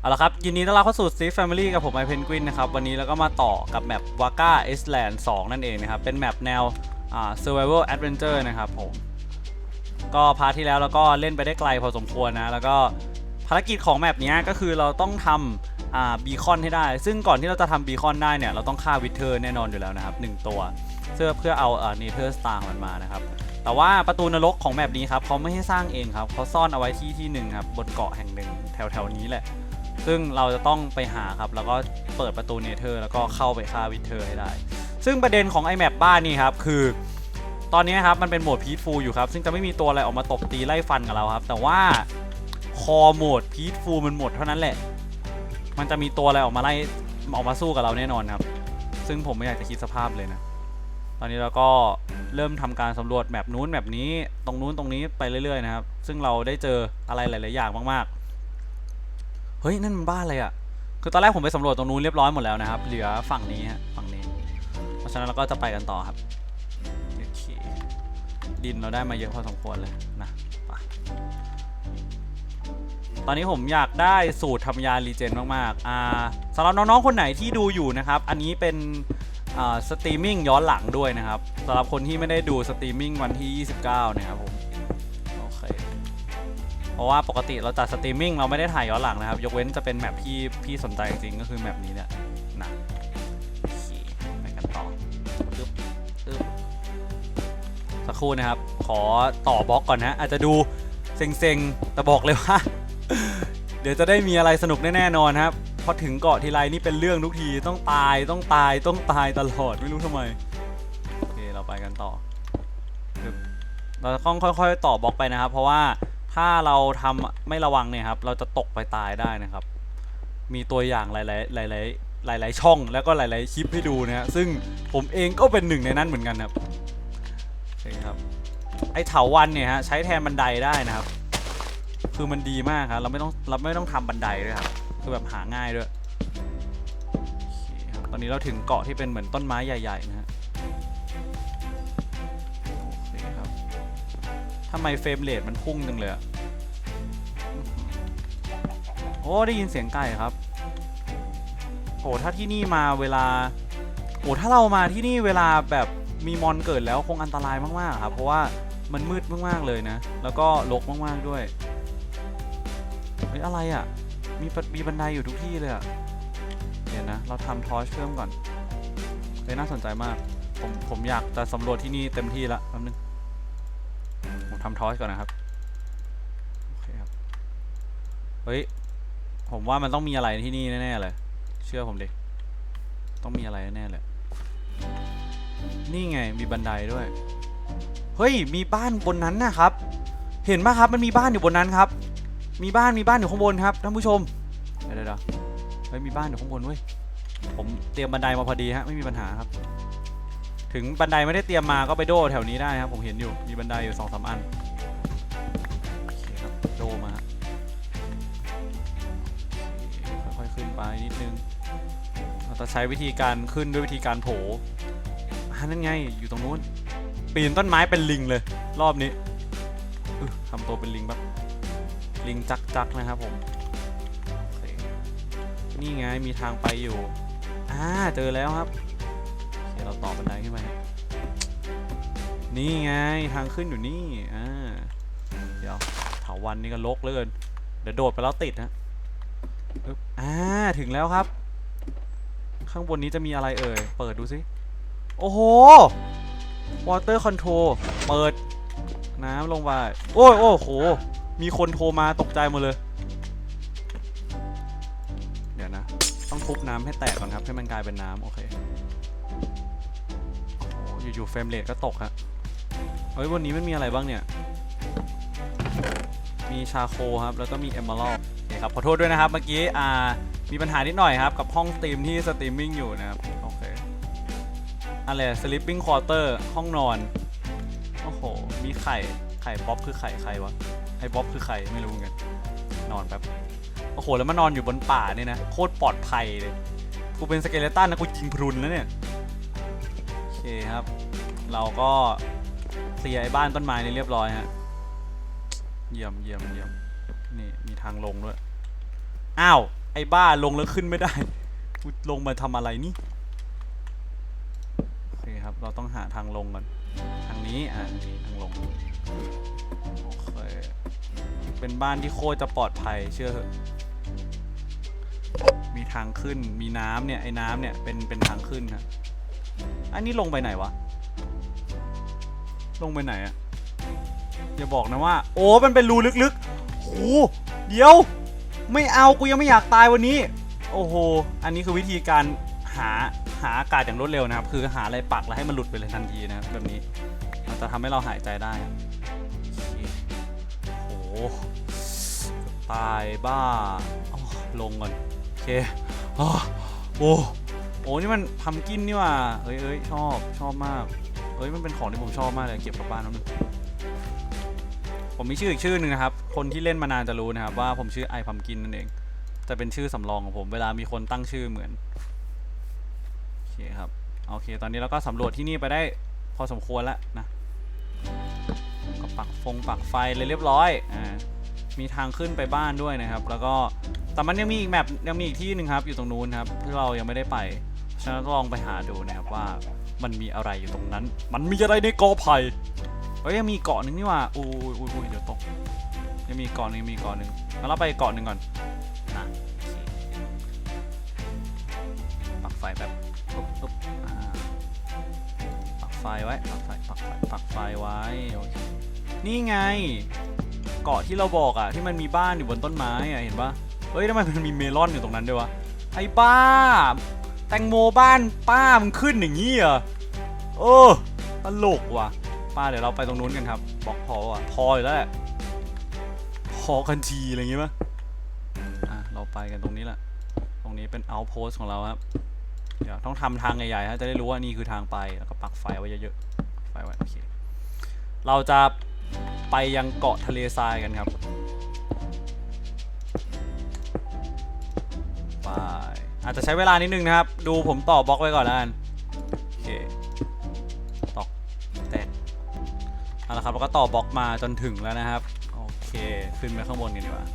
เอาละครับ ยินดีต้อนรับเข้าสู่ Steve Family กับผมไอเพนกวินนะครับ วันนี้เราก็มาต่อกับแมป Waka Island 2นั่นเองนะครับ เป็นแมปแนวอ่า Survival Adventure นะครับผม ก็พาร์ทที่แล้วเราก็เล่นไปได้ไกลพอสมควรนะ แล้วก็ภารกิจของแมปนี้ก็คือเราต้องทำอ่าบีคอนให้ได้ ซึ่งก่อนที่เราจะทำบีคอนได้เนี่ย เราต้องฆ่าวิเทอร์แน่นอนอยู่แล้วนะครับหนึ่งตัว เพื่อเพื่อเอาเอ่อเนเธอร์สตาร์มันมานะครับแต่ว่าประตูนรกของแมปนี้ครับเขาไม่ให้สร้างเองครับเขาซ่อนเอาไว้ที่ที่หนึ่งครับบนเกาะแห่งหนึ่งแถวแถวๆนี้แหละ ซึ่งเราจะต้องไปหาครับแล้วก็เปิดประตูเนเธอร์แล้วก็เข้าไปฆ่าวิเทอร์ให้ได้ ซึ่งประเด็นของไอแมปบ้านนี่ครับคือตอนนี้ครับมันเป็นโหมดพีทฟูลอยู่ครับซึ่งจะไม่มีตัวอะไรออกมาตบตีไล่ฟันกับเราครับแต่ว่าคอโหมดพีทฟูลมันหมดเท่านั้นแหละ มันจะมีตัวอะไรออกมาไล่ออกมาสู้กับเราแน่นอนครับ ซึ่งผมไม่อยากจะคิดสภาพเลยนะ อนนี้เราก็เริ่มทำการสำรวจแมปนู้นแมปนี้ตรงนู้นตรงนี้ไปเรื่อยๆนะครับ ซึ่งเราได้เจออะไรหลาย ๆ อย่างมากๆ เฮ้ยนั่นมันบ้านอะไรอะ่ะ คือตอนแรกผมไปสำรวจตรงนู้นเรียบร้อยหมดแล้วนะครับ เหลือฝั่งนี้ฮะฝั่งนี้ เพราะฉะนั้นเราก็จะไปกันต่อครับโอเคดินเราได้มาเยอะพอสมควรเลยนะไปตอนนี้ผมอยากได้สูตรทำยารีเจนมากๆ อ่าสำหรับน้อง ๆ คนไหนที่ดูอยู่นะครับ อันนี้เป็น สตรีมมิ่งย้อนหลังด้วยนะครับสำหรับคนที่ไม่ได้ดูสตรีมมิ่งวันที่ 29 นะครับผมโอเคเพราะว่าปกติเราจัดสตรีมมิ่งเราไม่ได้ถ่ายย้อนหลังนะครับ ยกเว้นจะเป็นแมปที่พี่สนใจจริงก็คือแมปนี้เนี่ยนะไปกันต่ออึ๊บอึ๊บสักครู่นะครับ ขอต่อบล็อกก่อนนะ อาจจะดูเซ็งๆแต่บอกเลยว่า เดี๋ยวจะได้มีอะไรสนุกแน่ๆนอนครับ พอถึงเกาะทีไรนี่เป็นเรื่องทุกทีต้องตายต้องตายต้องตายตลอดไม่รู้ทำไมโอเคเราไปกันต่อเราต้องค่อย ๆ ต่อบล็อกไปนะครับ เพราะว่าถ้าเราทำไม่ระวังเนี่ยครับ เราจะตกไปตายได้นะครับ มีตัวอย่างหลายๆหลายๆหลาย ๆ ช่องแล้วก็หลาย ๆ คลิปให้ดูนะฮะซึ่งผมเองก็เป็นหนึ่งในนั้นเหมือนกันครับโอเครับ ไอเถาวันเนี่ยฮะใช้แทนบันไดได้นะครับ คือมันดีมากครับเราไม่ต้องเราไม่ต้องทำบันไดด้วยครับ คือแบบหาง่ายด้วยโอเคครับตอนนี้เราถึงเกาะที่เป็นเหมือนต้นไม้ใหญ่ ๆ นะฮะโอเคครับทำไมเฟรมเรทมันพุ่งจังเลยอะโอ้ได้ยินเสียงไก่ครับโอ้ถ้าที่นี่มาเวลาโอ้ถ้าเรามาที่นี่เวลาแบบมีมอนเกิดแล้วคงอันตรายมากๆครับเพราะว่ามันมืดมากๆเลยนะ แล้วก็รกมากๆด้วยเฮ้ยอะไรอะ่ะ มีมีบันไดอยู่ทุกที่เลยอะ่ะเดี๋ยวนะ เราทำทอร์ชเพิ่มก่อนเฮ้ยน่าสนใจมาก ผมผมอยากจะสำรวจที่นี่เต็มที่ละแป๊บนึง ผมทำทอสก่อนนะครับ โอเคครับ เฮ้ย ผมว่ามันต้องมีอะไรที่นี่แน่ๆเลย เชื่อผมดิ ต้องมีอะไรแน่ๆเลย นี่ไงมีบันไดด้วย เฮ้ย มีบ้านบนนั้นนะครับ เห็นปะครับ มันมีบ้านอยู่บนนั้นครับ มีบ้านมีบ้านอยู่ข้างบนครับท่านผู้ชมเดี๋ยวเดี๋ยวเฮ้ยมีบ้านอยู่ข้างบนเว้ยผมเตรียมบันไดมาพอดีฮะไม่มีปัญหาครับ ถึงบันไดไม่ได้เตรียมมาก็ไปโดแถวนี้ได้ครับ ผมเห็นอยู่มีบันไดอยู่สองสามอันโอเคครับโดมาคค่อยๆขึ้นไปนิดนึงเราจะใช้วิธีการขึ้นด้วยวิธีการโผล่อ่านั่นไงอยู่ตรงนู้นปีนต้นไม้เป็นลิงเลย รอบนี้ทำตัวเป็นลิงแบบ ลิงจักจักนะครับผมนี่ไงมีทางไปอยู่อ่าเจอแล้วครับเคเราต่อบันไดขึ้นไปนี่ไงทางขึ้นอยู่นี่อ่าเดี๋ยวเถาวันนี่ก็ลกเหลยเกินเดี๋ยวโดดไปแล้วติดฮะอ่าถึงแล้วครับ ข้างบนนี้จะมีอะไรเอ่ย เปิดดูสิ โอ้โห water control เปิด น้ำลงไป โอ้ยโอ้โห มีคนโทรมาตกใจหมดเลย เดี๋ยวนะ ต้องทุบน้ำให้แตกก่อนครับ ให้มันกลายเป็นน้ำโอเคโอ้อยู่ๆเฟรมเรทก็ตกฮะเฮ้ย วันนี้มันมีอะไรบ้างเนี่ย มีชาโคครับ แล้วก็มีเอมเมอรัลโอเคครับ ขอโทษด้วยนะครับ เมื่อกี้ อ่า มีปัญหานิดหน่อยครับ กับห้องสตรีมที่สตรีมมิ่งอยู่นะครับ โอเค อะไร sleeping quarter ห้องนอน โอ้โห มีไข่ ไข่บ๊อบคือไข่ใครวะ ไอ้บ๊อบคือใครไม่รู้เหมือนกันนอนแป๊บโอ้โหแล้วมานอนอยู่บนป่าเนี่ยนะโคตรปลอดภัยเลยกูเป็นสเกเลตันนะกูยิงพรุนแล้วเนี่ยโอเคครับ เราก็เคลียร์ไอ้บ้านต้นไม้นี่เรียบร้อยฮะเยี่ยมเยี่ยมเยี่ยมนี่มีทางลงด้วยอ้าวไอ้บ้าลงแล้วขึ้นไม่ได้กูลงมาทำอะไรนี่โอเคครับเราต้องหาทางลงก่อนทางนี้อ่านี่ทางลงโอเค เป็นบ้านที่โคตรจะปลอดภัยเชื่อเถอะมีทางขึ้นมีน้ำเนี่ยไอ้น้ำเนี่ยเป็นเป็นทางขึ้นครับอันนี้ลงไปไหนวะ ลงไปไหนอะอย่าบอกนะว่า โอ้มันเป็นรูลึกๆโอ้เดี๋ยว ไม่เอากูยังไม่อยากตายวันนี้ โอ้โห อันนี้คือวิธีการหาหาอากาศอย่างรวดเร็วนะครับ คือหาอะไรปักแล้วให้มันหลุดไปเลยทันทีนะครับแบบนี้มันจะทำให้เราหายใจได้ ตายบ้าอ้ลงก่อน โอเคโอ้โอ้โอ้นี่มันพัมกินนี่ว่าเอ้ยเอ้ยชอบชอบมาก เอ้ยมันเป็นของที่ผมชอบมากเลยเก็บกลับบ้านแล้วนึงผมมีชื่ออีกชื่อหนึ่งนะครับ คนที่เล่นมานานจะรู้นะครับว่าผมชื่อไอพัมกินนั่นเองจะเป็นชื่อสำรองของผมเวลามีคนตั้งชื่อเหมือนโอเคครับโอเค ตอนนี้เราก็สำรวจที่นี่ไปได้พอสมควรแล้วนะ ปักฟงปักไฟเลยเรียบร้อยอ่ามีทางขึ้นไปบ้านด้วยนะครับ แล้วก็แต่มันยังมีอีกแมปยังมีอีกที่หนึ่งครับอยู่ตรงนู้นครับที่เรายังไม่ได้ไปฉะนั้นลองไปหาดูนะครับว่ามันมีอะไรอยู่ตรงนั้น มันมีอะไรในกอไผ่เฮ้ยยังมีเกาะหนึ่งนี่ว่าอุ้ยอุ้ยอุ้ยเดี๋ยวตกยังมีเกาะหนึ่งยังมีเกาะหนึ่งงั้นเราไปเกาะหนึ่งก่อนนะปักไฟแบบปุ๊บปุ๊บปักไฟไว้ปักไฟปักไฟปักไฟไว้โอเค นี่ไง เกาะที่เราบอกอะที่มันมีบ้านอยู่บนต้นไม้อะเห็นปะเฮ้ยทำไมมันมีเมลอนอยู่ตรงนั้นด้วยวะไอ้บ้า แตงโมบ้านป้ามันขึ้นอย่างนี้เหรอเออตลกว่ะ ป้าเดี๋ยวเราไปตรงนู้นกันครับ บอกพอว่ะพออยู่แล้วแหละพอกันทีอะไรอย่างงี้ปะอะเราไปกันตรงนี้แหละตรงนี้เป็น outpost ของเราครับเดี๋ยวต้องทำทางใหญ่ๆฮะจะได้รู้ว่านี่คือทางไปแล้วก็ปักไฟไว้เยอะๆไฟไว้โอเคเราจะ ไปยังเกาะทะเลทรายกันครับไปอาจจะใช้เวลานิดนึงนะครับ ดูผมต่อบล็อกไว้ก่อนแล้วกันโอเคตอกแตกเอาละครับแล้วก็ต่อบล็อกมาจนถึงแล้วนะครับโอเคขึ้นไปข้างบนกันดีกว่า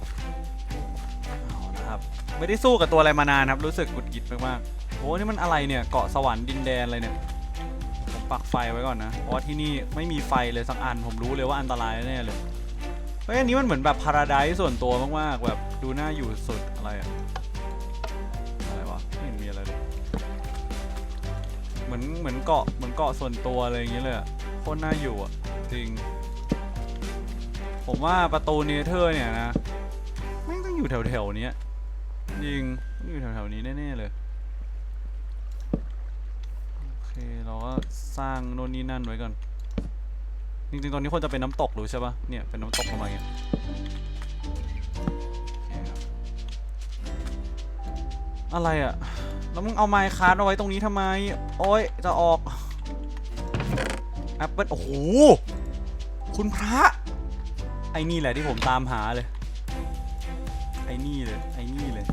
เอานะครับไม่ได้สู้กับตัวอะไรมานานครับรู้สึกกุดกิดมากๆโอ้นี่มันอะไรเนี่ยเกาะสวรรค์ดินแดนอะไรเนี่ย ปักไฟไว้ก่อนนะ เพราะว่าที่นี่ไม่มีไฟเลยสักอัน ผมรู้เลยว่าอันตรายแน่เลย เฮ้ยอันนี้มันเหมือนแบบพาราไดซ์ส่วนตัวมากๆ แบบดูน่าอยู่สุดอะไรอะอะไรวะไม่เห็นมีอะไรเลย เหมือนเหมือนเกาะเหมือนเกาะส่วนตัวอะไรอย่างเงี้ยเลยอะโคตรน่าอยู่อะจริง ผมว่าประตูเนเธอร์เนี่ยนะแม่ต้องอยู่แถวๆนี้จริงต้องอยู่แถวๆนี้แน่ๆเลย เคเราก็สร้างโน่นนี่นั่นไว้ก่อน จริงๆ ตอนนี้ควรจะเป็นน้ำตกรู้ใช่ปะเนี่ย เป็นน้ำตกลงมอย่างเงี้ยโอเคครับอะไรอะแล้วมึงเอาไมค์คาร์ดเอาไว้ตรงนี้ทำไม โอ้ย จะออกแอปเปิลโอ้โห คุณพระ ไอ้นี่แหละที่ผมตามหาเลย ไอ้นี่เลย ไอ้นี่เลย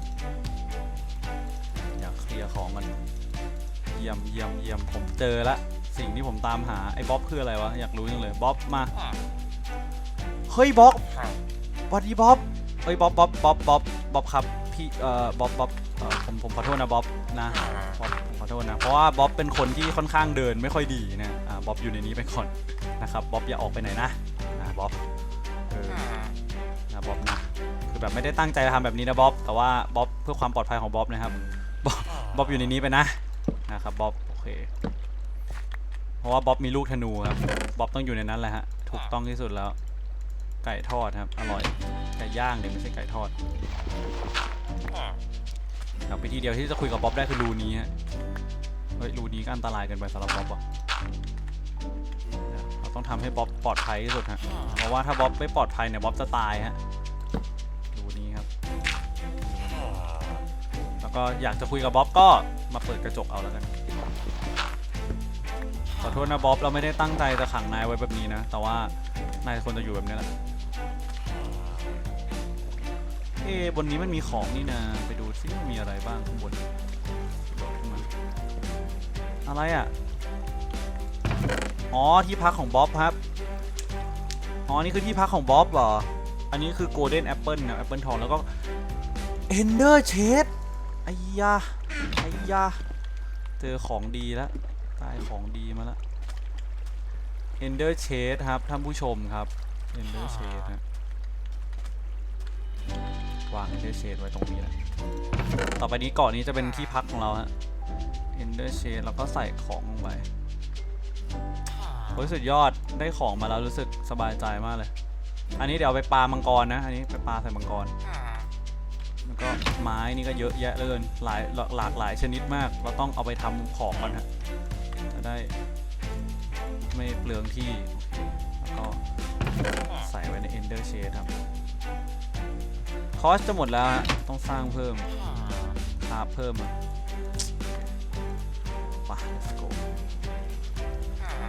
อยากเคลียร์ของกัน ยี่ยมเยี่ยมเยี่ยมผมเจอละสิ่งที่ผมตามหาไอ้บ๊อบคืออะไรวะอยากรู้จังเลยบ๊อบมาเฮ้ยบ๊อบสวัสดีบ๊อบเฮ้ยบ๊อบบ๊อบบ๊อบบ๊อบบ๊อบครับพี่เอ่อบ๊อบบ๊อบผมผมขอโทษนะบ๊อบนะบ๊อบผมขอโทษนะเพราะว่าบ๊อบเป็นคนที่ค่อนข้างเดินไม่ค่อยดีนะอ่าบ๊อบอยู่ในนี้ไปก่อนนะครับบ๊อบอย่าออกไปไหนนะบ๊อบเออนะบ๊อบนะคือแบบไม่ได้ตั้งใจจะทำแบบนี้นะบ๊อบแต่ว่าบ๊อบเพื่อความปลอดภัยของบ๊อบนะครับบ๊อบอยู่ในนี้ไปนะ นะครับบ๊อบโอเคเพราะว่าบ๊อบมีลูกธนูครับบ๊อบต้องอยู่ในนั้นแหละฮะถูกต้องที่สุดแล้ว ไก่ทอดครับอร่อยไก่ย่างเดี๋ยวไม่ใช่ไก่ทอดครับวิธีเดียวที่จะคุยกับบ๊อบได้คือรูนี้ฮะเฮ้ยรูนี้ก็อันตรายเกินไปสำหรับบ๊อบอะเราต้องทำให้บ๊อบปลอดภัยที่สุดฮะเพราะว่าถ้าบ๊อบไม่ปลอดภัยเนี่ยบ๊อบจะตายฮะ ก็อยากจะคุยกับบ๊อบก็มาเปิดกระจกเอาแล้วกัน ขอโทษนะบ๊อบเราไม่ได้ตั้งใจจะขังนายไว้แบบนี้นะ แต่ว่านายควรจะอยู่แบบนี้แหละ เอ๊บนนี้มันมีของนี่นะ ไปดูซิมันมีอะไรบ้างข้างบน อะไรอะ อ๋อที่พักของบ๊อบครับ อ๋อนี่คือที่พักของบ๊อบเหรอ อันนี้คือ Golden Apple นะ Apple ทองแล้วก็ Ender Shade ไอ้ยาไอ้ยาเจอของดีแล้วตายของดีมาแล้ว Ender Shade ครับท่านผู้ชมครับ Ender Shade นะวาง Ender Shade ไว้ตรงนี้แหละต่อไปนี้เกาะนี้จะเป็นที่พักของเราฮะ Ender Shade แล้วก็ใส่ของลงไปโอ้ยสุดยอดได้ของมาแล้วรู้สึกสบายใจมากเลย อันนี้เดี๋ยวไปปลามังกรนะ อันนี้ไปปลาใส่มังกร ก็ไม้นี่ก็เยอะแยะเลย หลายหลากหลายชนิดมาก เราต้องเอาไปทำของก่อนฮะจะได้ไม่เปลืองที่ แล้วก็ใส่ไว้ใน Ender Shade ครับ คอสจะหมดแล้วต้องสร้างเพิ่มคาเพิ่มอะป let's go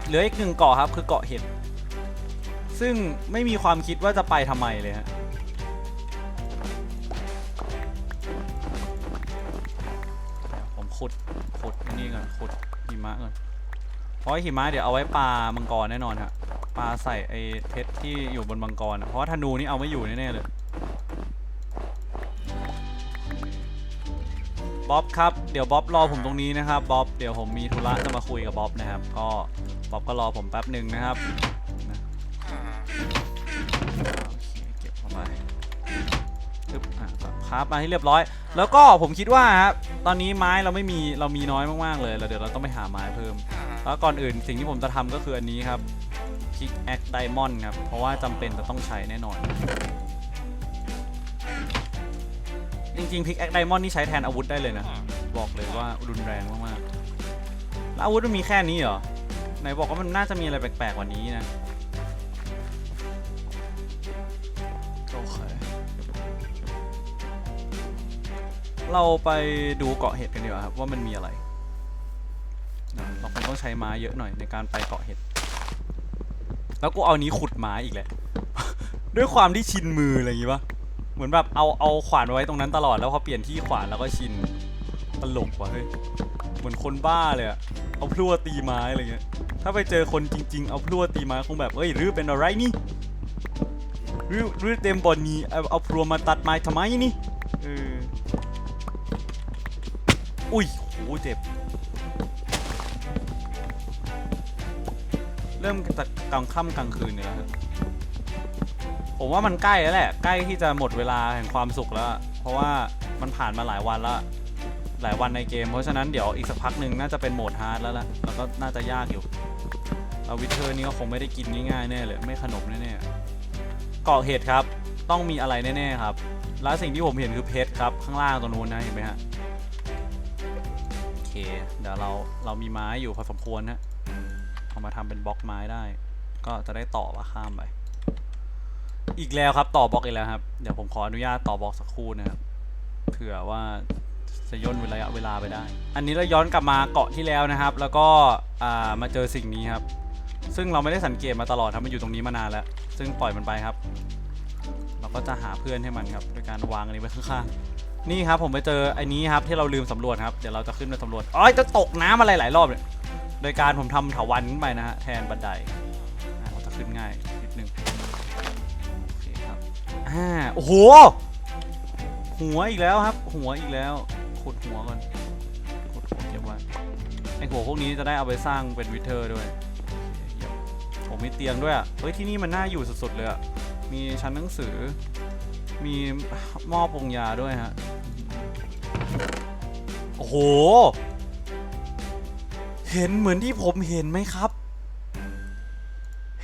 เหลืออีกหนึ่งเกาะครับคือเกาะเห็ด ซึ่งไม่มีความคิดว่าจะไปทำไมเลยฮะ เพราะหิมะเดี๋ยวเอาไว้ปลามังกรแน่นอนฮะปลาใส่ไอ้เพชรที่อยู่บนมังกรเพราะว่าธนูนี่เอาไม่อยู่แน่ๆเลยบ๊อบครับเดี๋ยวบ๊อบรอผมตรงนี้นะครับบ๊อบเดี๋ยวผมมีธุระจะมาคุยกับบ๊อบนะครับ ก็บ๊อบก็รอผมแป๊บหนึ่งนะครับเคเก็บเข้าไปปึ๊บอะคราฟมาให้เรียบร้อย แล้วก็ผมคิดว่าครับตอนนี้ไม้เราไม่มีเรามีน้อยมากๆเลยแล้วเดี๋ยวเราต้องไปหาไม้เพิ่ม แล้วก่อนอื่นสิ่งที่ผมจะทำก็คืออันนี้ครับพิกแอคไดมอนด์ครับ เพราะว่าจำเป็นจะต้องใช้แน่นอน จริงๆพิกแอคไดมอนด์นี่ใช้แทนอาวุธได้เลยนะ บอกเลยว่ารุนแรงมากๆ แล้วอาวุธมันมีแค่นี้เหรอ ไหนบอกว่ามันน่าจะมีอะไรแปลกๆกว่านี้นะโอเคเราไปดูเกาะเห็ดกันดีกว่าครับว่ามันมีอะไร เราคงต้องใช้ไม้เยอะหน่อยในการไปเกาะเห็ด แล้วกูเอานี้ขุดไม้อีกแหละ ด้วยความที่ชินมืออะไรอย่างงี้ปะเหมือนแบบเอาเอาขวานไว้ตรงนั้นตลอดแล้วพอเปลี่ยนที่ขวานแล้วก็ชินตลกว่ะเฮ้ยเหมือนคนบ้าเลยอะเอาพลั่วตีไม้อะไรเงี้ย ถ้าไปเจอคนจริง ๆ เอาพลั่วตีไม้คงแบบเอ้ยรื้อเป็นอะไรนี่รือรือเต็มบอลนี้เอาเอาพลั่วมาตัดไม้ทำไมนี่เอออุ้ยโหเจ็บ เริ่มจากกลางค่ำกลางคืนเนี่ยแล้วครับผมว่ามันใกล้แล้วแหละ ใกล้ที่จะหมดเวลาแห่งความสุขแล้วอะเพราะว่ามันผ่านมาหลายวันแล้วหลายวันในเกม เพราะฉะนั้นเดี๋ยวอีกสักพักหนึ่งน่าจะเป็นโหมดฮาร์ดแล้วล่ะแล้วก็น่าจะยากอยู่เอาวิเทอร์นี่ก็คงไม่ได้กินง่ายๆแน่เลย ไม่ขนมแน่ๆเกาะเห็ดครับ ต้องมีอะไรแน่ๆครับ แล้วสิ่งที่ผมเห็นคือเพชรครับ ข้างล่างตรงนู้นนะเห็นไหมฮะโอเค เดี๋ยวเราเรามีไม้อยู่พอสมควรฮะ มาทำเป็นบล็อกไม้ได้ ก็จะได้ต่อมาข้ามไป อีกแล้วครับต่อบล็อกอีกแล้วครับ เดี๋ยวผมขออนุญาตต่อบล็อกสักครู่นะครับ เผื่อว่าจะย่นระยะเวลาไปได้ อันนี้เราย้อนกลับมาเกาะที่แล้วนะครับ แล้วก็มาเจอสิ่งนี้ครับ ซึ่งเราไม่ได้สังเกตมาตลอดครับมันอยู่ตรงนี้มานานแล้ว ซึ่งปล่อยมันไปครับ เราก็จะหาเพื่อนให้มันครับโดยการวางอันนี้ไว้ข้างๆ นี่ครับผมไปเจอไอ้นี้ครับที่เราลืมสำรวจครับ เดี๋ยวเราจะขึ้นไปสำรวจ อ๋อจะตกน้ำอะไรหลายรอบเลย โดยการผมทำเถาวันขึ้นไปนะฮะแทนบันไดเราจะขึ้นง่ายนิดนึงโอเคครับอ่าโอ้โหหัวอีกแล้วครับ หัวอีกแล้วขุดหัวก่อนขุดหัวเก็บไว้ไอหัวพวกนี้จะได้เอาไปสร้างเป็นวิเทอร์ด้วยผมมีเตียงด้วยอะเฮ้ยที่นี่มันน่าอยู่สุดๆเลยอะมีชั้นหนังสือ มีหม้อปรุงยาด้วยฮะโอ้โห เห็นเหมือนที่ผมเห็นไหมครับ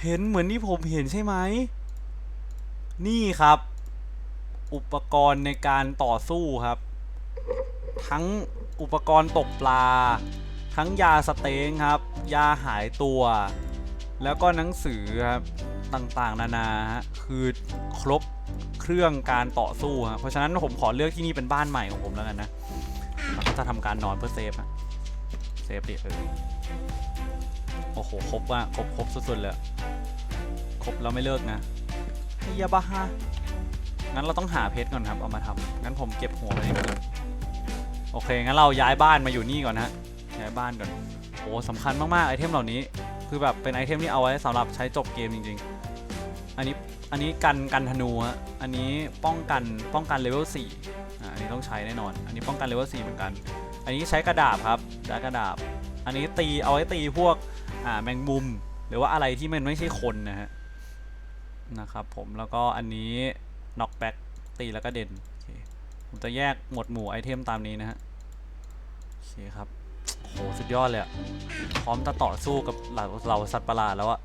เห็นเหมือนที่ผมเห็นใช่ไหม นี่ครับ อุปกรณ์ในการต่อสู้ครับ ทั้งอุปกรณ์ตกปลา ทั้งยาสเต็งครับ ยาหายตัว แล้วก็หนังสือครับต่างๆ นานาฮะคือครบเครื่องการต่อสู้ครับเพราะฉะนั้นผมขอเลือกที่นี่เป็นบ้านใหม่ของผมแล้วกันนะแล้วก็จะทำการนอนเพื่อเซฟฮะ ฟดิเออโอ้โหครบว่ะครบครบสุดๆเลยอะครบแล้วไม่เลิกนะเฮียบ้าฮะงั้นเราต้องหาเพชรก่อนครับเอามาทำงั้นผมเก็บหัวไว้นี่ก่อนโอเคงั้นเราย้ายบ้านมาอยู่นี่ก่อนนะย้ายบ้านก่อนโอ้สำคัญมากๆไอเทมเหล่านี้ คือแบบเป็นไอเทมที่เอาไว้สำหรับใช้จบเกมจริงๆอันอันนี้อันนี้กันกันธนูฮะอันนี้ป้องกันป้องกันเลเวล4อ่าอันนี้ต้องใช้แน่นอน อันนี้ป้องกันเลเวล4เหมือนกัน อันนี้ใช้กระดาบครับใช้กระดาบอันนี้ตีเอาไว้ตีพวกอ่าแมงมุม หรือว่าอะไรที่มันไม่ใช่คนนะฮะนะครับผมแล้วก็อันนี้น็อกแบ็กตีแล้วก็เด่นผมจะแยกหมวดหมู่ไอเทมตามนี้นะฮะโอเคครับโหสุดยอดเลยอะพร้อมจะต่อสู้กับเหล่าเหล่าสัตว์ประหลาดแล้วอะ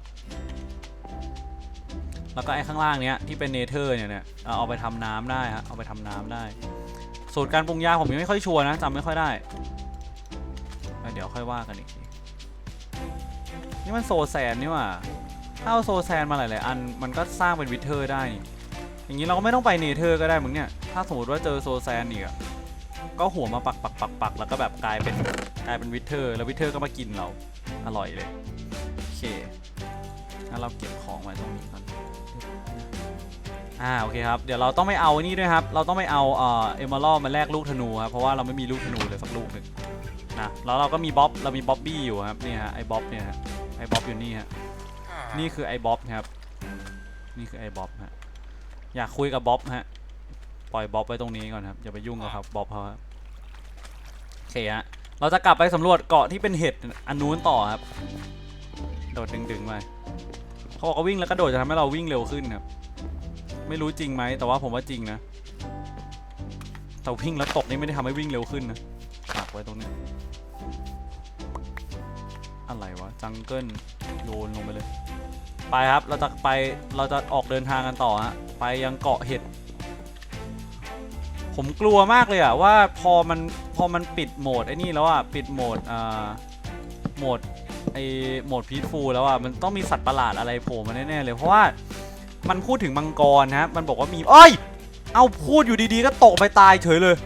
แล้วก็ไอ้ข้างล่างเนี้ยที่เป็นเนเธอร์เนี่ยเนี่ยเอาเอาไปทำน้ำได้ฮะเอาไปทำน้ำได้ สูตรการปรุงยาผมยังไม่ค่อยชัวร์นะจำไม่ค่อยได้เดี๋ยวค่อยว่ากันอีกทีนี่มันโซแซนนี่ว่าถ้าเอาโซแซนมาหลายๆอันมันก็สร้างเป็นวิเทอร์ได้นี่อย่างนี้เราก็ไม่ต้องไปเนเธอร์ก็ได้มึงเนี่ยถ้าสมมติว่าเจอโซแซนอีกก็หัวมาปักปักปักปักแล้วก็แบบกลายเป็นกลายเป็นวิเทอร์ แล้ววิเทอร์ก็มากินเราอร่อยเลยโอเคงั้นเราเก็บของไว้ตรงนี้ก่อน อ่าโอเคครับเดี๋ยวเราต้องไม่เอานี่ด้วยครับ เราต้องไม่เอาเอ่อเอมเมอรัลมาแลกลูกธนูครับเพราะว่าเราไม่มีลูกธนูเลยสักลูกหนึ่งนะแล้วเราก็มีบ๊อบเรามีบ๊อบบี้อยู่ครับนี่ฮะไอ้บ๊อบเนี่ยฮะไอ้บ๊อบอยู่นี่ฮะนี่คือไอ้บ๊อบครับนี่คือไอ้บ๊อบฮะอยากคุยกับบ๊อบฮะปล่อยบ๊อบไว้ตรงนี้ก่อนครับอย่าไปยุ่งกับครับบ๊อบเขาครับโอเคฮะเราจะกลับไปสำรวจเกาะที่เป็นเห็ดอันนู้นต่อครับโดดดึงๆไปเขาบอกว่าวิ่งแล้วกระโดดจะทำให้เราวิ่งเร็วขึ้นครับ ไม่รู้จริงไหม แต่ว่าผมว่าจริงนะแต่วิ่งแล้วตกนี่ไม่ได้ทำให้วิ่งเร็วขึ้นนะฝากไว้ตรงนี้ อะไรวะ จังเกิลโยนลงไปเลย ไปครับ เราจะไป เราจะออกเดินทางกันต่อฮะ ไปยังเกาะเห็ด ผมกลัวมากเลยอะว่าพอมัน พอมันปิดโหมดไอ้นี่แล้วอะปิดโหมดอ่าโหมดไอโหมดพีทฟูแล้วอะมันต้องมีสัตว์ประหลาดอะไรโผล่มาแน่ๆเลย เพราะว่า มันพูดถึงมังกรนะฮะมันบอกว่ามีเอ้ย เอาพูดอยู่ดีๆ ก็ตกไปตายเฉยเลย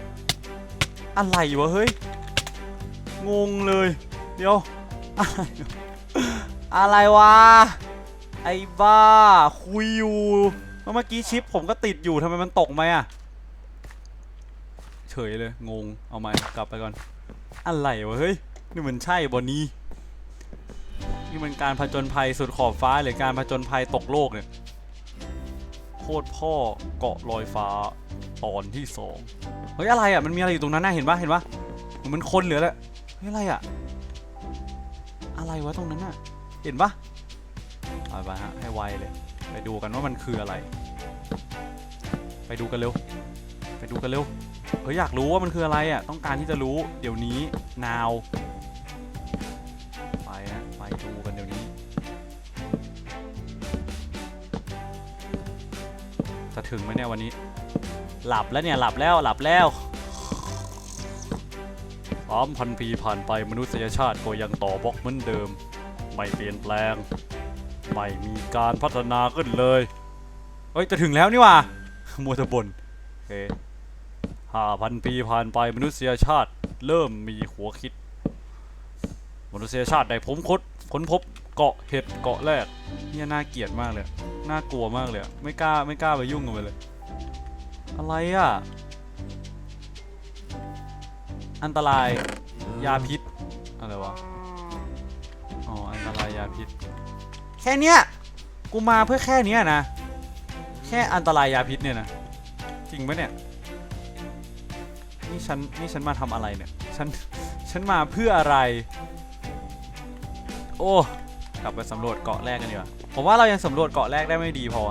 อะไรวะเฮ้ย งงเลย เดี๋ยว อะไรอะไรวะ ไอ้บ้า คุยอยู่แล้วเมื่อกี้ชิปผมก็ติดอยู่ทำไมมันตกไหมอะเฉยเลย งง เอาไหมกลับไปก่อน อะไรวะเฮ้ย นี่มันใช่บอนี้นี่มันการผจญภัยสุดขอบฟ้าหรือการผจญภัยตกโลกเนี่ย ตรพ่อเกาะลอยฟ้าตอนที่สองเฮ้ยอะไรอะมันมีอะไรอยู่ตรงนั้นน่ะเห็นปะเห็นปะเหมือนมันคนเหลือแหละเฮ้ยอะไรอะอะไรวะตรงนั้นน่ะเห็นปะเอาไปฮะให้ไวเลยไปดูกันว่ามันคืออะไร ไปดูกันเร็ว ไปดูกันเร็วเฮ้ยอยากรู้ว่ามันคืออะไรอะต้องการที่จะรู้เดี๋ยวนี้ now ไปฮะไปดูกัน จะถึงไหมเนี่ยวันนี้ หลับแล้วเนี่ยหลับแล้วหลับแล้วสามพันปีผ่านไปมนุษยชาติก็ยังต่อบล็อกเหมือนเดิม ไม่เปลี่ยนแปลง ไม่มีการพัฒนาขึ้นเลย เฮ้ย จะถึงแล้วนี่ว่ามัวตะบนโอเคห้าพันปีผ่านไปมนุษยชาติเริ่มมีหัวคิด มนุษยชาติได้ผมคดค้นพบ เกาะเห็ดเกาะแรกเนี่ยน่าเกลียดมากเลย น่ากลัวมากเลย ไม่กล้าไม่กล้าไปยุ่งกับมันเลย อะไรอะ อันตรายยาพิษ อะไรวะ อ๋อ อันตรายยาพิษ แค่เนี้ย กูมาเพื่อแค่เนี้ยนะ แค่อันตรายยาพิษเนี่ยนะ จริงปะเนี่ย นี่ฉันนี่ฉันมาทำอะไรเนี่ย ฉันฉันมาเพื่ออะไร โอ้ กลับไปสำรวจเกาะแรกกันดีกว่าผมว่าเรายังสำรวจเกาะแรกได้ไม่ดีพอ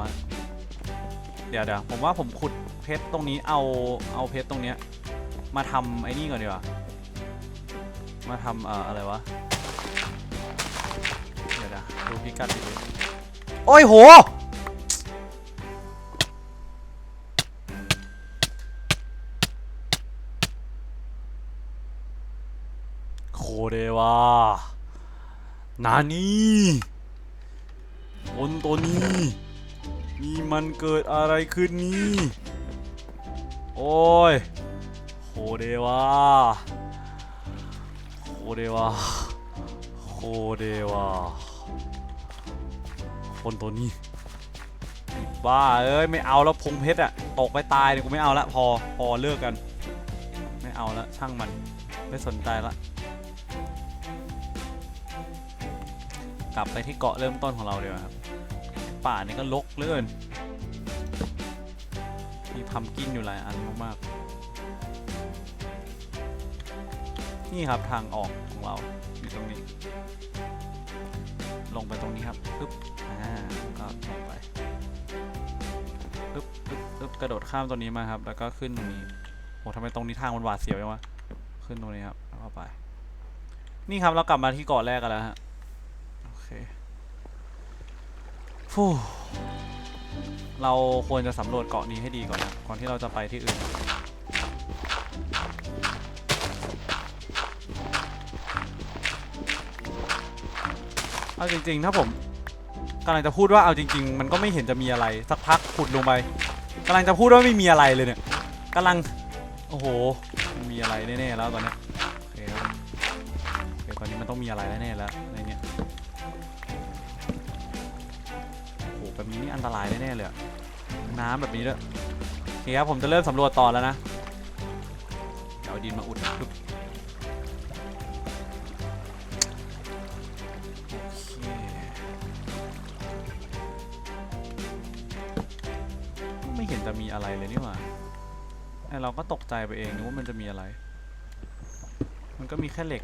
เดี๋ยวเดี๋ยวผมว่าผมขุดเพชรตรงนี้เอาเอาเพชรตรงเนี้ยมาทำไอ้นี่ก่อนดีกว่ามาทำเอ่ออะไรวะเดี๋ยวเดี๋ยวดูพิกัดดีโอ้ยโหโคเดวา นานี่คนตัวนี้นี่มันเกิดอะไรขึ้นนี่ โอ้ยโคเดวาโคเดวาโคเดวาคนตัวนี้ บ้าเอ้ย ไม่เอาแล้วพงเพชรอะตกไปตายเนี่ยกูไม่เอาละพอ พอเลิกกัน ไม่เอาละช่างมัน ไม่สนใจละ ลับไปที่เกาะเริ่มต้นของเราเดีกว่าครับ ป่านี่ก็ลกเลื่อนมีพัมกินอยู่หลายอันมากๆ นี่ครับทางออกของเราอยู่ตรงนี้ ลงไปตรงนี้ครับปึ๊บอ่าก็ลงไปปึ๊บปึ๊บปึ๊บกระโดดข้ามตัวนี้มาครับ แล้วก็ขึ้นตรงนี้โหทำไมตรงนี้ทางมันหวาดเสียวจังวะขึ้นตรงนี้ครับแล้วก็ไป นี่ครับเรากลับมาที่เกาะแรกกันแล้วฮะ เคฟูเราควรจะสำรวจเกาะนี้ให้ดีก่อนนะก่อนที่เราจะไปที่อื่น เอาจริงๆ ถ้าผมกำลังจะพูดว่าเอาจริง ๆ มันก็ไม่เห็นจะมีอะไร สักพักขุดลงไปกำลังจะพูดว่าไม่มีอะไรเลยเนี่ยกำลัง โอ้โหมีอะไรแน่ๆแล้วตอนนี้โอเคครับโอเคตอนนี้มันต้องมีอะไรแน่ๆแล้วใน แบบนี้นี่อันตรายแน่ๆเลยอะน้ำแบบนี้ด้วยโอเคครับผมจะเริ่มสำรวจต่อแล้วนะเดี๋ยวเอาดินมาอุดปึ๊บโอเคไม่เห็นจะมีอะไรเลยนี่หว่าไอเราก็ตกใจไปเองนึกว่ามันจะมีอะไร มันก็มีแค่เหล็ก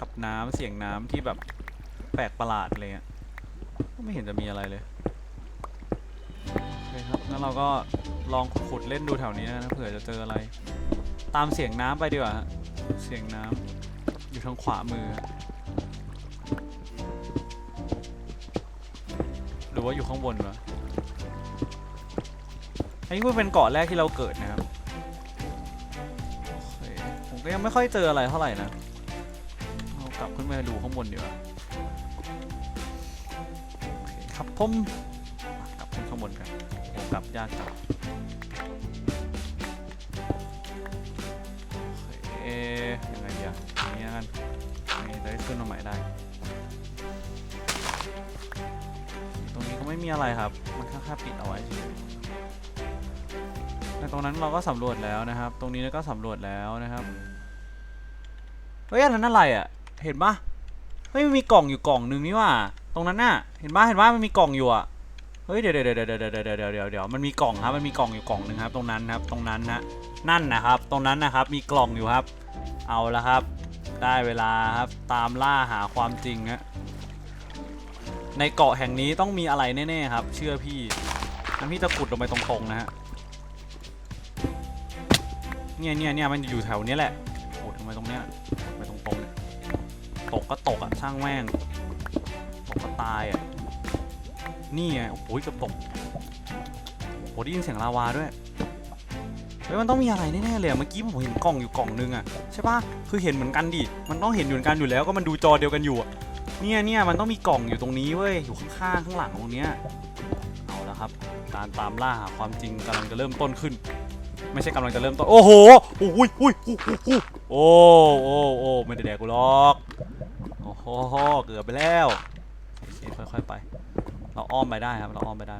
กับน้ำเสียงน้ำที่แบบแปลกประหลาดอะไรเงี้ยก็ไม่เห็นจะมีอะไรเลย เคครับงั้นเราก็ลองขุดเล่นดูแถวนี้นะเผื่อจะเจออะไร ตามเสียงน้ำไปดีกว่าฮะเสียงน้ำอยู่ทางขวามือ หรือว่าอยู่ข้างบนวะอันนี้เพิ่งเป็นเกาะแรกที่เราเกิดนะครับผมก็ยังไม่ค่อยเจออะไรเท่าไหร่นะเรากลับขึ้นไปดูข้างบนดีกว่าคครับผม ยากจังโอยังไงดีอะอย่างนี้กันยังไงจะได้ขึ้นมาใหม่ได้ ตรงนี้ก็ไม่มีอะไรครับ มันแค่แค่ปิดเอาไว้เฉยแต่ตรงนั้นเราก็สำรวจแล้วนะครับ ตรงนี้ก็สำรวจแล้วนะครับเฮ้ยอันนั้นอะไรอะ เห็นปะเฮ้ยมันมีกล่องอยู่กล่องหนึ่งนี่ว่า ตรงนั้นน่ะ เห็นปะเห็นปะมันมีกล่องอยู่อะ เฮ้ยเดี๋ยวเดี๋ยวเดี๋ยวเดี๋ยวเดี๋ยวเดี๋ยวเดี๋ยวมันมีกล่องครับมันมีกล่องอยู่กล่องหนึ่งครับ ตรงนั้นครับตรงนั้นนะนั่นนะครับ ตรงนั้นนะครับมีกล่องอยู่ครับ เอาละครับ ได้เวลาครับตามล่าหาความจริงฮะในเกาะแห่งนี้ต้องมีอะไรแน่ๆครับ เชื่อพี่นั้นพี่จะขุดลงไปตรงๆนะฮะเนี่ยเนี่ยเนี่ยมันอยู่แถวนี้แหละขุดทำไปตรงเนี้ยไปตรงๆเนี่ยตกก็ตกอะช่างแม่งตกก็ตายอะ นี่ไง โอ้ยเกับตกโอ้ได้ยินเสียงลาวาด้วย เฮ้ย มันต้องมีอะไรแน่ๆเลยเมื่อกี้ผมเห็นกล่องอยู่กล่องนึงอะใช่ปะคือเห็นเหมือนกันดิ มันต้องเห็นอยู่เหมือนกันอยู่แล้วก็มันดูจอเดียวกันอยู่เนี่ยเนี่ยมันต้องมีกล่องอยู่ตรงนี้เว้ย อยู่ข้างๆข้างหลังตรงเนี้ย เอาละครับ การตามล่าหาความจริงกำลังจะเริ่มต้นขึ้น ไม่ใช่กำลังจะเริ่มต้น โอ้โหโอ้ยอุ้ยอุ้ยอุ้ยโอ้โอ้โอ้ไม่ได้แดกกูหรอก โอ้โหเกือบไปแล้วค่อยๆไป เราอ้อมไปได้ครับ เราอ้อมไปได้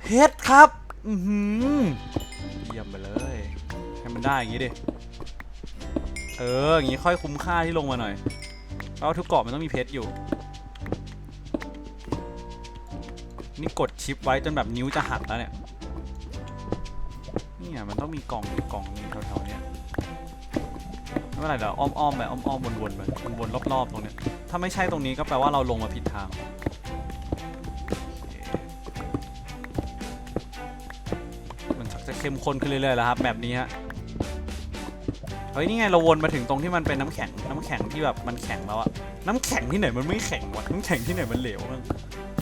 เพชรครับ อือหือเยี่ยมไปเลย ให้มันได้อย่างงี้ดิ เออ อย่างงี้ค่อยคุ้มค่าที่ลงมาหน่อย เพราะทุกเกาะมันต้องมีเพชรอยู่ นี่กดชิปไว้จนแบบนิ้วจะหักแล้วเนี่ยเนี่ยมันต้องมีกล่องกล่องนึงแถวๆเนี้ยไม่เป็นไรเดี๋ยวอ้อมๆไปอ้อมๆวนๆไปวนๆรอบๆตรงเนี้ยถ้าไม่ใช่ตรงนี้ก็แปลว่าเราลงมาผิดทาง เข้มข้นขึ้นเรื่อยๆแล้วครับแบบนี้ฮะเฮ้ยนี่ไงเราวนมาถึงตรงที่มันเป็นน้ำแข็งน้ำแข็งที่แบบมันแข็งแล้วอะน้ำแข็งที่ไหนมันไม่แข็งวะน้ำแข็งที่ไหนมันเหลวมั้ง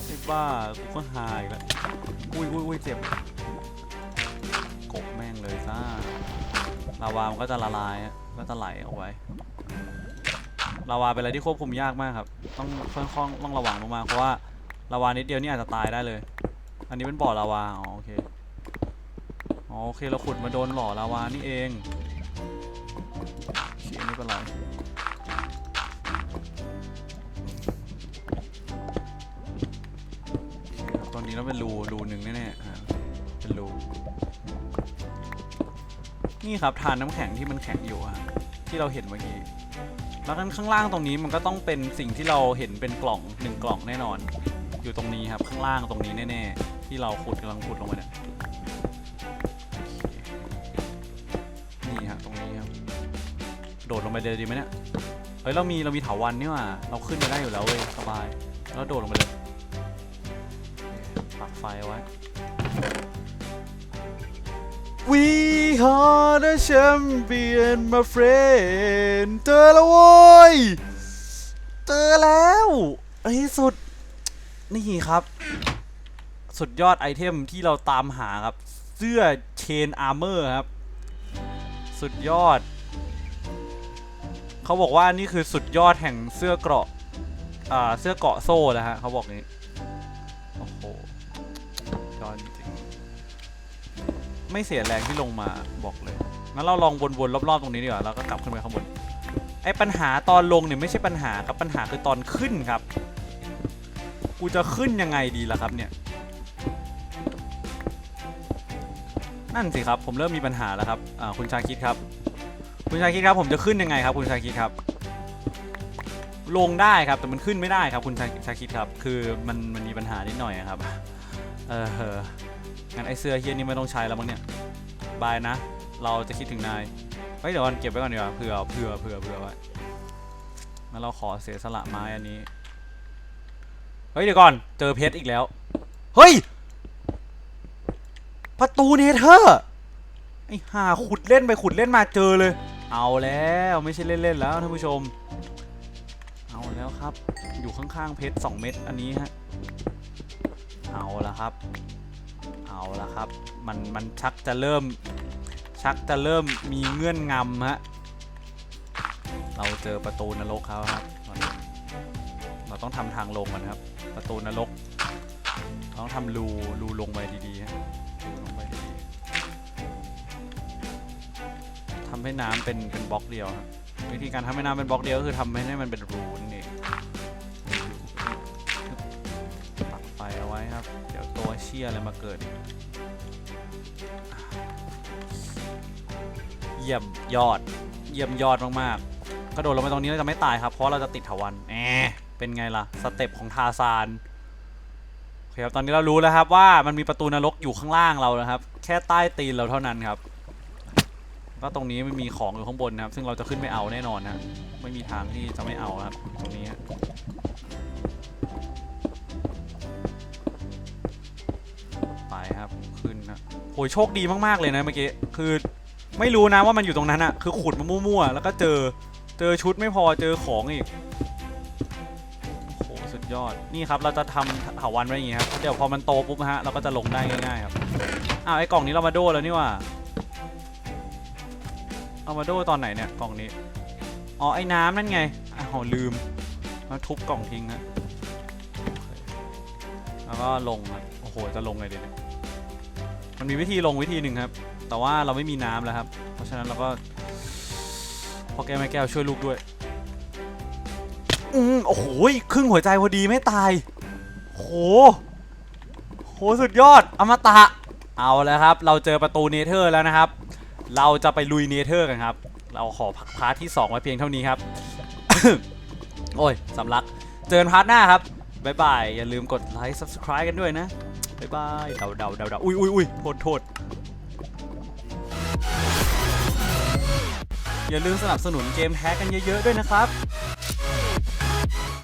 ไอ้บ้ากูก็หายแล้วอุ้ยอุ้ยอุ้ยเจ็บกบแม่งเลยซ่าลาวามันก็จะละลายอะก็จะไหลเอาไว้ลาวาเป็นอะไรที่ควบคุมยากมากครับ ต้องค่อนข้างต้องระวังมากๆเพราะว่าลาวานิดเดียวนี่อาจจะตายได้เลย อันนี้เป็นบ่อลาวาอ๋อโอเค อ๋อโอเคเราขุดมาโดนหล่อลาวานี่เองเขียนไม่เป็นไรครับตอนนี้เราเป็นรูรูหนึ่งแน่ๆอ่าเป็นรูนี่ครับทานน้ำแข็งที่มันแข็งอยู่อะที่เราเห็นเมื่อกี้แล้วกันข้างล่างตรงนี้มันก็ต้องเป็นสิ่งที่เราเห็นเป็นกล่องหนึ่งกล่องแน่นอน อยู่ตรงนี้ครับข้างล่างตรงนี้แน่ๆที่เราขุดกำลังขุดลงไปเนี่ย งไปเลยดีไหมเนี่ย เฮ้ยเรามีเรามีเถาวันนี่ว่าเราขึ้นไปได้อยู่แล้วเว้ยสบาย แล้วโดดลงไปเลยปักไฟไว้ We are the champion my friend เจอแล้วโว้ย เจอแล้วในที่สุด นี่ครับ สุดยอดไอเทมที่เราตามหาครับ เสื้อเชนอาร์เมอร์ครับ สุดยอด เขาบอกว่านี่คือสุดยอดแห่งเสื้อเกราะอ่าเสื้อเกราะโซ่นะฮะเขาบอกนี้ โอ้โหยอดจริง ไม่เสียแรงที่ลงมาบอกเลย งั้นเราลองวนๆรอบๆตรงนี้ดีกว่าแล้วก็กลับขึ้นไปข้างบน ไอ้ปัญหาตอนลงเนี่ยไม่ใช่ปัญหาครับปัญหาคือตอนขึ้นครับ กูจะขึ้นยังไงดีล่ะครับเนี่ย นั่นสิครับผมเริ่มมีปัญหาแล้วครับ อ่าคุณชาคิดครับ คุณชาคิดครับผมจะขึ้นยังไงครับ คุณชาคิดครับ ลงได้ครับแต่มันขึ้นไม่ได้ครับคุณชาชาคิดครับ คือมันมันมีปัญหานิดหน่อยครับ เอองั้นไอเสื้อเฮียนี่ไม่ต้องใช้แล้วมั้งเนี่ยบายนะ เราจะคิดถึงนายเฮ้ยเดี๋ยวก่อนเก็บไว้ก่อนดีกว่าเผื่อเผื่อเผื่อเผื่อไว้งั้นเราขอเสียสละไม้อันนี้เฮ้ยเดี๋ยวก่อนเจอเพชรอีกแล้ว เฮ้ย ประตูเนเธอร์ไอ้ห่าขุดเล่นไปขุดเล่นมาเจอเลย เอาแล้วไม่ใช่เล่นๆแล้วท่านผู้ชม เอาแล้วครับ อยู่ข้างๆเพชร2เม็ดอันนี้ฮะเอาละครับ เอาละครับ มันมันชักจะเริ่มชักจะเริ่มมีเงื่อนงำฮะเราเจอประตูนรกเขาครับตอนนี้เราต้องทำทางลงก่อนครับ ประตูนรกต้องทำรูรูลงไปดีๆฮะ ทำให้น้ำเป็นเป็นบล็อกเดียวครับวิธีการทำให้น้ำเป็นบล็อกเดียวก็คือทำให้มันเป็นรูนั่นเองปักไฟเอาไว้ครับ เดี๋ยวตัวเชี่ยอะไรมาเกิดเยี่ยมยอด เยี่ยมยอดมากๆกระโดดลงไปตรงนี้เราจะไม่ตายครับ เพราะเราจะติดถาวันแหมเป็นไงล่ะ สเต็ปของทาซานโอเคครับตอนนี้เรารู้แล้วครับว่ามันมีประตูนรกอยู่ข้างล่างเรานะครับ แค่ใต้ตีนเราเท่านั้นครับ ก็ตรงนี้มันมีของอยู่ข้างบนนะครับ ซึ่งเราจะขึ้นไม่เอาแน่นอนนะไม่มีทางที่จะไม่เอาครับตรงนี้ไปครับขึ้นนะโหยโชคดีมากๆเลยนะเมื่อกี้คือไม่รู้นะว่ามันอยู่ตรงนั้นอะคือขุดมามั่วๆแล้วก็เจอเจอชุดไม่พอเจอของอีกโอ้โหสุดยอดนี่ครับเราจะทำเถาวันไว้อย่างงี้ครับเดี๋ยวพอมันโตปุ๊บฮะเราก็จะลงได้ง่ายๆครับอ้าวไอ้กล่องนี้เรามาโดแล้วนี่ว่า เอามาโดตอนไหนเนี่ยกล่องนี้ อ๋อไอ้น้ำนั่นไงอ้าวลืมมาทุบกล่องทิ้งฮะแล้วก็ลงครับโอ้โหจะลงไงดีเนี่ยมันมีวิธีลงวิธีหนึ่งครับ แต่ว่าเราไม่มีน้ำแล้วครับ เพราะฉะนั้นเราก็พอแก้วแม่แก้วช่วยลูกด้วยอืมโอ้โหครึ่งหัวใจพอดีไม่ตายโหโหสุดยอดอมตะเอาแล้วครับ เราเจอประตูเนเธอร์แล้วนะครับ เราจะไปลุยเนเธอร์กันครับ เราขอพักพาร์ทที่ 2 ไว้เพียงเท่านี้ครับ โอ้ยสำลัก เจอกันพาร์ทหน้าครับบ๊ายบาย อย่าลืมกดไลค์ subscribe กันด้วยนะบ๊ายบายเดาเดาเดาเดาอุ้ยอุ้ยอุ้ยโทษโทษอย่าลืมสนับสนุนเกมแท้กันเยอะๆด้วยนะครับ